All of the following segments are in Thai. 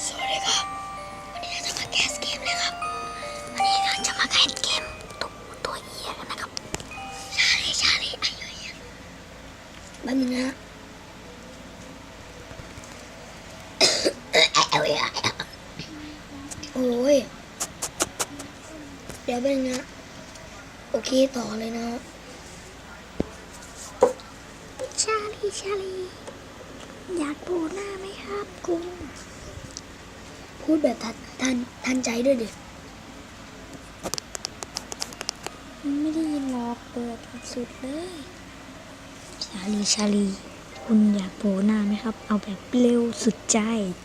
สวัสดีครับ วันนี้เราจะมาแคสเกมเลยครับ วันนี้เราจะมาแคสเกมตัวตัวเอียกันนะครับ ชาลีชาลีอายุเยอะแป๊บนึงนะโอ้ย เดี๋ยวเป็นงนะโอเคต่อเลยนะ ชาลีชาลีอยากดูหน้าไหมครับคุณ พูดแบบทันทันทันใจด้วยดิไม่ได้ยินหรอกเปิดสุดเลยชาลีชาลี คุณอยากโผล่หน้าไหมครับ เอาแบบเร็วสุดใจ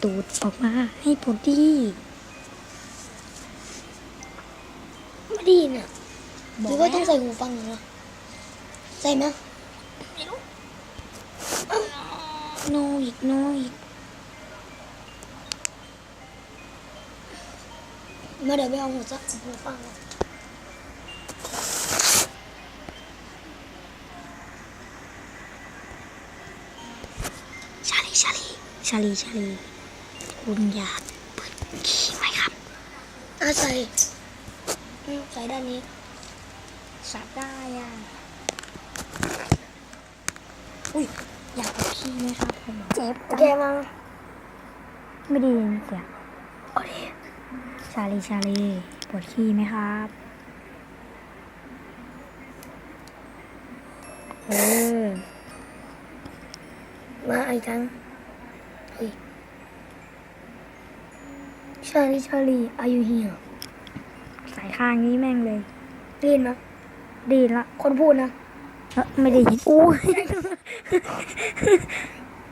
ตูดออกมาให้พอดีไม่ได้ยินอะหรือว่าต้องใส่หูฟังเหรอใส่ไหมโนอีกโนอีก มาเดี๋ยวไปเอาหูซักหูฟังมาชาลีชาลีชาลีชาลีคุณอยากเปิดขี้ไหมครับอะใส่อืมใส่ด้านนี้สับได้อะอุ้ยอยากเปิดขี้ไหมครับผมเจ็บโอเคมาไม่ได้ยินเสียงโอเค ชาลีชาลีปวดขี้ไหมครับ เออ มาอีกครั้งเฮ้ยชาลีชาลีอายุเฮียสายข้างนี้แม่งเลยได้ยินไหมดีละ คนพูดนะเอ้อไม่ได้ยินอู้ย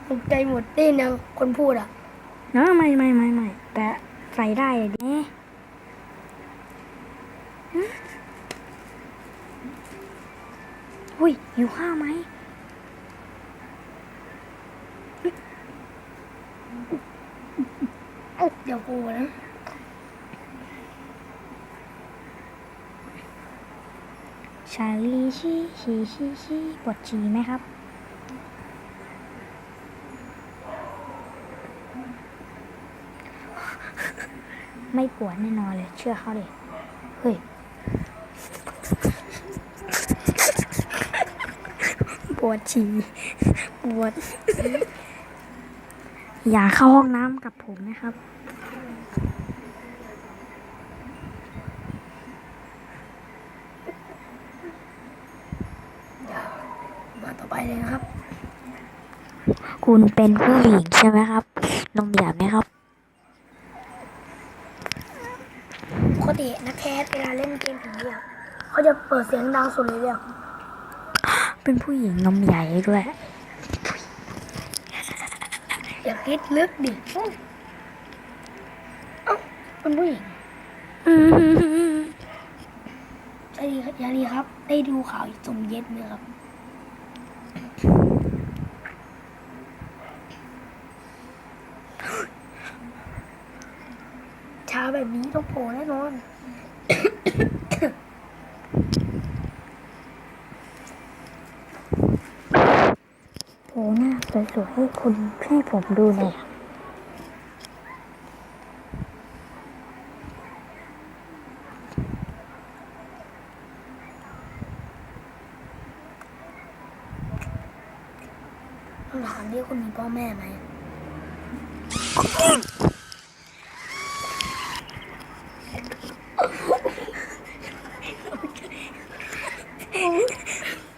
ตกใจหมดได้ยินนะคนพูดอะเนาะไม่ไม่ไม่ไม่แต่ ใส่ได้เลยดิฮะอุ้ยหิวข้าวไหมเดี๋ยวกูนะชาลีชี้ชี้ชี้ชี้ปวดฉี่ไหมครับ ไม่ปวดแน่นอนเลย เชื่อเขาเลยเฮ้ยปวดฉี่ปวด อย่าเข้าห้องน้ำกับผมนะครับ มาต่อไปเลยนะครับ คุณเป็นผู้หญิงใช่ไหมครับนมหยาบไหมครับ ปกตินักแคสเวลาเล่นเกมผีอะเขาจะเปิดเสียงดังสุดเลยเนี่ยเป็นผู้หญิงนมใหญ่ด้วยอย่าคิดลึกดิเอ้าเป็นผู้หญิงชาลียาลีครับ ได้ดูข่าวสมเย็ดไหมครับ ช้าแบบนี้ต้องโผล่แน่นอนโอ้หน้าสวยๆให้คุณให้ผมดูหน่อยอะต้องถามที่คุณมีพ่อแม่ไหม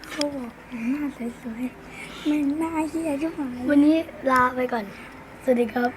เขาบอกหน้าสวยๆไม่หน้าเฮียจุ๊บหายวันนี้ลาไปก่อน สวัสดีครับ